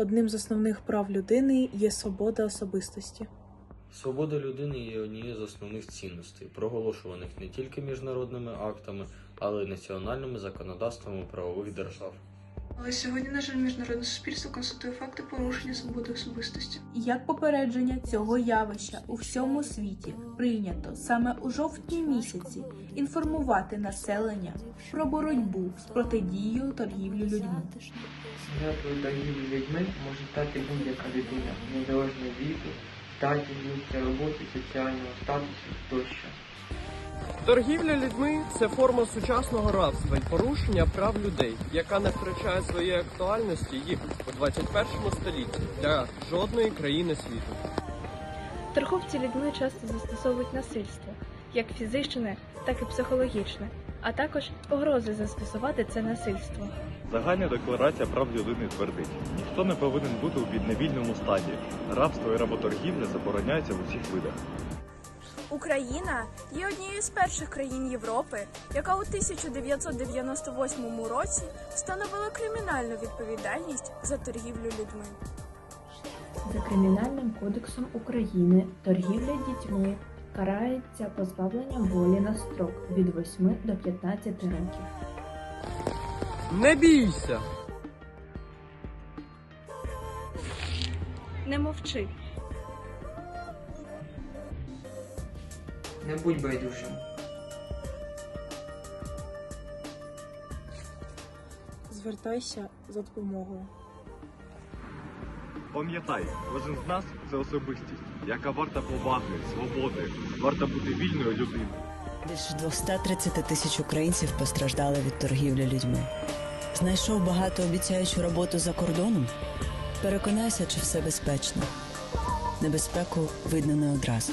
одним з основних прав людини є свобода особистості. Свобода людини є однією з основних цінностей, проголошуваних не тільки міжнародними актами, але й національними законодавствами правових держав. Але сьогодні, на жаль, міжнародне суспільство констатує факти порушення свободи особистості. Як попередження цього явища у всьому світі прийнято саме у жовтні місяці інформувати населення про боротьбу з протидією торгівлі людьми. Жертвою торгівлі людьми може стати будь-яка людина, незалежно від віку, статі, місця роботи, соціального статусу тощо. Торгівля людьми це форма сучасного рабства і порушення прав людей, яка не втрачає своєї актуальності і у 21 столітті для жодної країни світу. Торговці людьми часто застосовують насильство, як фізичне, так і психологічне, а також погрози застосувати це насильство. Загальна декларація прав людини твердить: ніхто не повинен бути у підневільному стаді. Рабство і работоргівля забороняються в усіх видах. Україна є однією з перших країн Європи, яка у 1998 році встановила кримінальну відповідальність за торгівлю людьми. За Кримінальним кодексом України торгівля дітьми карається позбавленням волі на строк від 8 до 15 років. Не бійся! Не мовчи. Не будь байдужим. Звертайся за допомогою. Пам'ятай, кожен з нас це особистість, яка варта поваги, свободи, варта бути вільною людиною. Більше 230 тисяч українців постраждали від торгівлі людьми. Знайшов багатообіцяючу роботу за кордоном? Переконайся, чи все безпечно. Небезпеку видно не одразу.